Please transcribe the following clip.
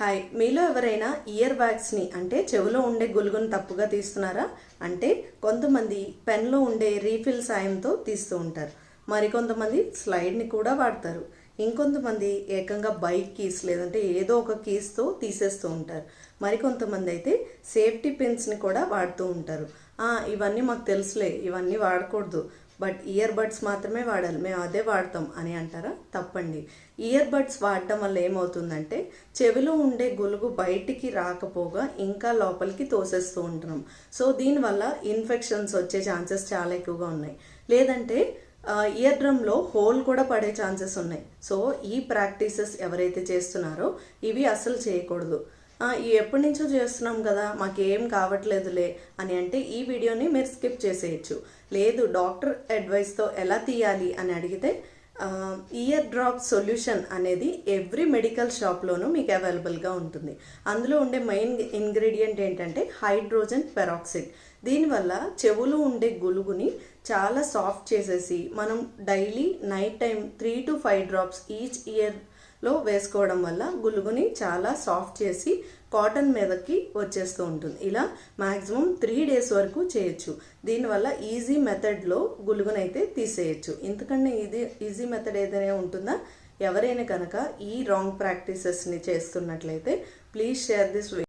Hi. మీలో ఎవరైనా year బ్యాగ్స్ని అంటే చెవిలో ఉండే గులుగును తప్పుగా తీస్తున్నారా? అంటే కొంతమంది పెన్లో ఉండే రీఫిల్ సాయంతో తీస్తూ ఉంటారు. మరికొంతమంది స్లైడ్ని కూడా వాడతారు. ఇంకొంతమంది ఏకంగా బైక్ కీస్ లేదంటే ఏదో ఒక కీస్తో తీసేస్తూ ఉంటారు. మరికొంతమంది అయితే సేఫ్టీ పిన్స్ని కూడా వాడుతూ ఉంటారు. ఇవన్నీ మాకు తెలుసులే ఇవన్నీ వాడకూడదు. బట్ ఇయర్ బడ్స్ మాత్రమే వాడాలి మేము అదే వాడతాం అని అంటారా? తప్పండి. ఇయర్ బడ్స్ వాడటం వల్ల ఏమవుతుందంటే చెవిలో ఉండే గొలుగు బయటికి రాకపోగా ఇంకా లోపలికి తోసేస్తూ ఉంటున్నాం. సో దీనివల్ల ఇన్ఫెక్షన్స్ వచ్చే ఛాన్సెస్ చాలా ఎక్కువగా ఉన్నాయి. లేదంటే ఇయర్ డ్రమ్లో హోల్ కూడా పడే ఛాన్సెస్ ఉన్నాయి. సో ఈ ప్రాక్టీసెస్ ఎవరైతే చేస్తున్నారో ఇవి అస్సలు చేయకూడదు. ఈ ఎప్పటి నుంచో చేస్తున్నాం కదా మాకేం కావట్లేదులే అని అంటే ఈ వీడియోని మీరు స్కిప్ చేసేయచ్చు. లేదు డాక్టర్ అడ్వైస్తో ఎలా తీయాలి అని అడిగితే ఇయర్ డ్రాప్ సొల్యూషన్ అనేది ఎవ్రీ మెడికల్ షాప్లోనూ మీకు అవైలబుల్గా ఉంటుంది. అందులో ఉండే మెయిన్ ఇంగ్రీడియంట్ ఏంటంటే హైడ్రోజన్ పెరాక్సైడ్ దీనివల్ల చెవులు ఉండే గులుగుని చాలా సాఫ్ట్ చేసేసి మనం daily night time three to five drops each ear లో వేసుకోవడం వల్ల గులుగుని చాలా సాఫ్ట్ చేసి కాటన్ మీదకి వచ్చేస్తూ ఉంటుంది. ఇలా మ్యాక్సిమం త్రీ డేస్ వరకు చేయొచ్చు. దీనివల్ల ఈజీ మెథడ్లో గులుగునైతే తీసేయచ్చు. ఎందుకంటే ఇది ఈజీ మెథడ్ ఏదైనా ఉంటుందా? ఎవరైనా కనుక ఈ రాంగ్ ప్రాక్టీసెస్ని చేస్తున్నట్లయితే ప్లీజ్ షేర్ దిస్